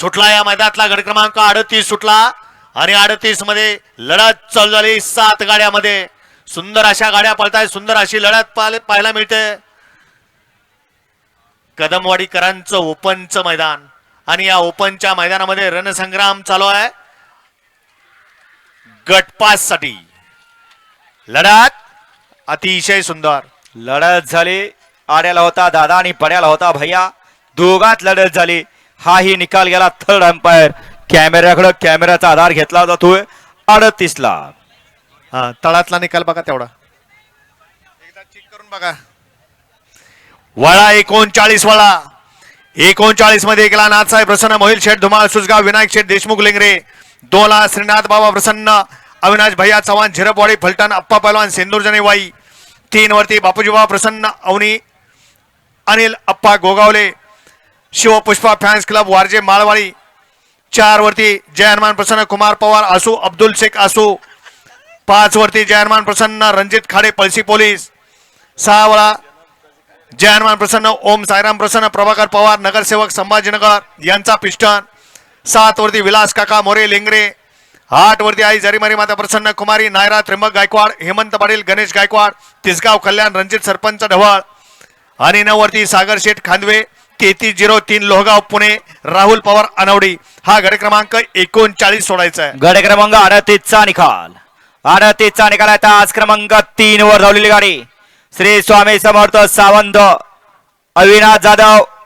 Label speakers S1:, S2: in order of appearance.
S1: सुटला या मैदानातला गड क्रमांक अडतीस सुटला. आणि अडतीसमध्ये लढत चालू झाली. सात गाड्यामध्ये सुंदर अशा गाड्या पळताय. सुंदर अशी लढत पाहायला पाहायला मिळते. कदमवाडीकरांचं ओपनचं मैदान. आणि या ओपनच्या मैदानामध्ये रणसंग्राम चालू आहे. गटपाससाठी लढत अतिशय सुंदर.
S2: लढत झाली. आड्याला होता दादा आणि पड्याला होता भैया. दोघात लढत झाली. हाही निकाल गेला. थर्ड अंपायर कॅमेऱ्याकडे कॅमेऱ्याचा आधार घेतला जातोय अडतीसला.
S1: हा तळातला निकाल बघा तेवढा. एकदा चेक करून बघा. वळा एकोणचाळीस वळा. एकोणचाळीसमध्ये गेला नाथसाहेब प्रसन्न मोहिल शेठ धुमाळ सुसगाव विनायक शेठ देशमुख लेंगरे. दोला श्रीनाथ बाबा प्रसन्न अविनाश भैया चव्हाण झिरपवाडी फलटण अप्पा पहलवान सिंदूर जनेवाई. तीन वरती बापूजी बाबा प्रसन्न Avni Anil Appa Gogawale. Shivpushpa fans club Warje Malwadi. चार वरती जय हनुमान प्रसन्न कुमार पवार असू अब्दुल शेख आसू पाच वरती जय हनुमान प्रसन्न रणजित खाडे पळशी पोलीस. सहा वेळा जय हनुमान प्रसन्न ओम साईराम प्रसन्न प्रभाकर पवार नगरसेवक संभाजीनगर यांचा पिस्टन. सात वरती विलास काका मोरे लेंगरे. आठ वरती आई जरीमारी माता प्रसन्न कुमारी नायरा त्र्यंबक गायकवाड हेमंत पाटील गणेश गायकवाड तिसगाव कल्याण रणजित सरपंच ढवळ. आणि नऊ वरती सागर शेठ खांदवे. तेहतीस झिरो तीन लोहगाव पुणे राहुल पवार अनवडी. हा गड क्रमांक एकोणचाळीस सोडायचा आहे.
S2: गड क्रमांक अडतीसचा निकाल. अडतीसचा निकाल आहे आज क्रमांक तीन वर धावलेली गाडी. श्री स्वामी समर्थ सावंत अविनाश जाधव.